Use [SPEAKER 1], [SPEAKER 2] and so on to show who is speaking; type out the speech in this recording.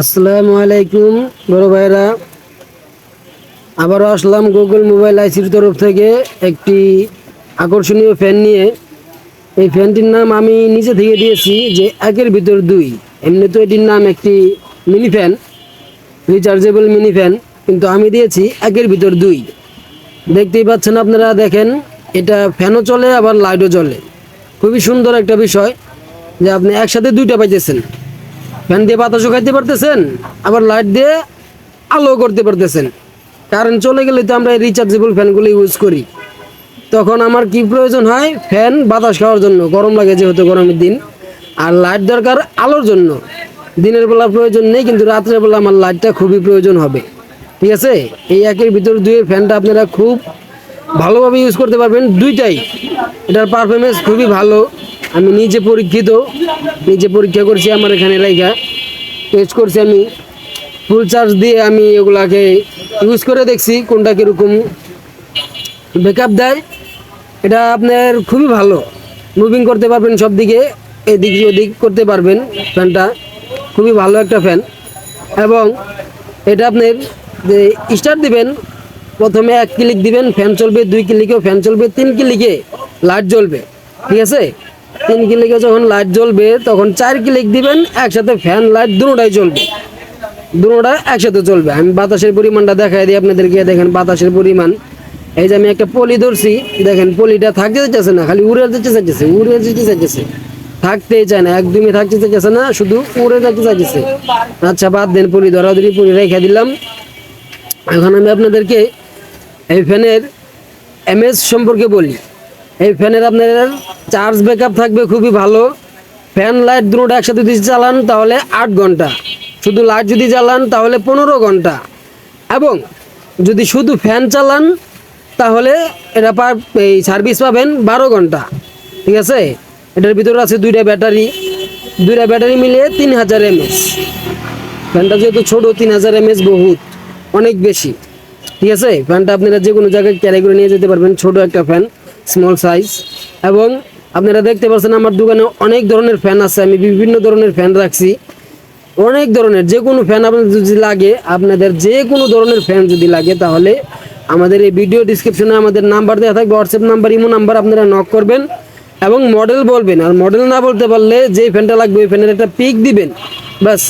[SPEAKER 1] আসসালামু আলাইকুম, বড় ভাইরা। আবারও আসলাম গুগল মোবাইল আইসির তরফ থেকে একটি আকর্ষণীয় ফ্যান নিয়ে। এই ফ্যানটির নাম আমি নিচে থেকে দিয়েছি যে একের ভিতর দুই। এমনি তো এটির নাম একটি mini fan rechargeable mini fan কিন্তু আমি দিয়েছি একের ভিতর দুই। দেখতেই পাচ্ছেন আপনারা, দেখেন, এটা ফ্যানও চলে, আবার লাইটও চলে। খুবই সুন্দর একটা বিষয় যে আপনি একসাথে দুইটা পাইতেছেন। ফ্যান দিয়ে বাতাসও খাইতে পারতেছেন, আবার লাইট দিয়ে আলো করতে পারতেছেন। কারেন্ট চলে গেলে তো আমরা এই রিচার্জেবল ফ্যানগুলো ইউজ করি। তখন আমার কি প্রয়োজন হয়? ফ্যান বাতাস খাওয়ার জন্য, গরম লাগে যেহেতু গরমের দিন। আর লাইট দরকার আলোর জন্য। দিনের বেলা প্রয়োজন নেই, কিন্তু রাত্রের বেলা আমার লাইটটা খুবই প্রয়োজন হবে। ঠিক আছে? এই একের ভিতর দুই ফ্যানটা আপনারা খুব ভালোভাবে ইউজ করতে পারবেন। দুইটাই। এটার পারফরমেন্স খুবই ভালো। আমি নিজে পরীক্ষিত, নিজে পরীক্ষা করছি আমার এখানে রাইখা টেস্ট করছি আমি। ফুল চার্জ দিয়ে আমি এগুলাকে ইউজ করে দেখছি কোনটা কীরকম। ব্যাকআপ দেয়। এটা আপনার খুবই ভালো। মুভিং করতে পারবেন সব দিকে এদিক ওদিক করতে পারবেন ফ্যানটা খুবই ভালো একটা ফ্যান এবং এটা আপনার যে স্টার্ট দিবেন, প্রথমে এক ক্লিক দিবেন ফ্যান চলবে, দুই ক্লিকেও ফ্যান চলবে, তিন ক্লিকে লাইট জ্বলবে। ঠিক আছে? তিন ক্লিকে যখন লাইট জ্বলবে, তখন চার ক্লিক দিবেন, একসাথে ফ্যান লাইট দুটোটাই চলবে দুটোটা একসাথে চলবে আমি বাতাসের পরিমাণটা দেখাই দিই আপনাদেরকে, দেখেন বাতাসের পরিমাণ। এই যে আমি একটা পলি ধরছি, দেখেন পলিটা থাকতে চাইছে না, খালি উড়ে যেতে চাইতেছে, উড়ে যেতে চাইতেছে। থাকতেই চায় না, একদমই থাকতে চাইছে না, শুধু উড়ে যেতে চাইছে আচ্ছা বাদ দেন পলি ধরা ধরি, পলি রেখে দিলাম। এখন আমি আপনাদেরকে এই ফ্যানের এমএস সম্পর্কে বলি। এই ফ্যানের আপনার চার্জ ব্যাকআপ থাকবে খুবই ভালো। ফ্যান লাইট দুটো একসাথে যদি চালান তাহলে আট ঘণ্টা। শুধু লাইট যদি চালান তাহলে পনেরো ঘণ্টা। এবং যদি শুধু ফ্যান চালান তাহলে এটা পা এই সার্ভিস পাবেন বারো ঘণ্টা। ঠিক আছে? এটার ভিতরে আছে দুইটা ব্যাটারি। দুইটা ব্যাটারি মিলিয়ে তিন হাজার এমএস ফ্যানটা যেহেতু ছোটো, তিন হাজার এমএস বহুত, অনেক বেশি। ঠিক আছে? ফ্যানটা আপনারা যে কোনো জায়গায় ক্যারি করে নিয়ে যেতে পারবেন, ছোট একটা ফ্যান। স্মল সাইজ এবং আপনারা দেখতে পাচ্ছেন আমার দোকানে অনেক ধরনের ফ্যান আছে, আমি বিভিন্ন ধরনের ফ্যান রাখছি। অনেক ধরনের, যে কোনো ফ্যান আপনাদের যদি লাগে, আপনাদের যে কোনো ধরনের ফ্যান যদি লাগে, তাহলে আমাদের এই ভিডিও ডিসক্রিপশনে আমাদের নাম্বার দেওয়া থাকবে হোয়াটসঅ্যাপ নাম্বার ইমো নাম্বার আপনারা নক করবেন এবং মডেল বলবেন। আর মডেল না বলতে পারলে যে ফ্যানটা লাগবে, ওই ফ্যানের একটা পিক দিবেন। ব্যাস।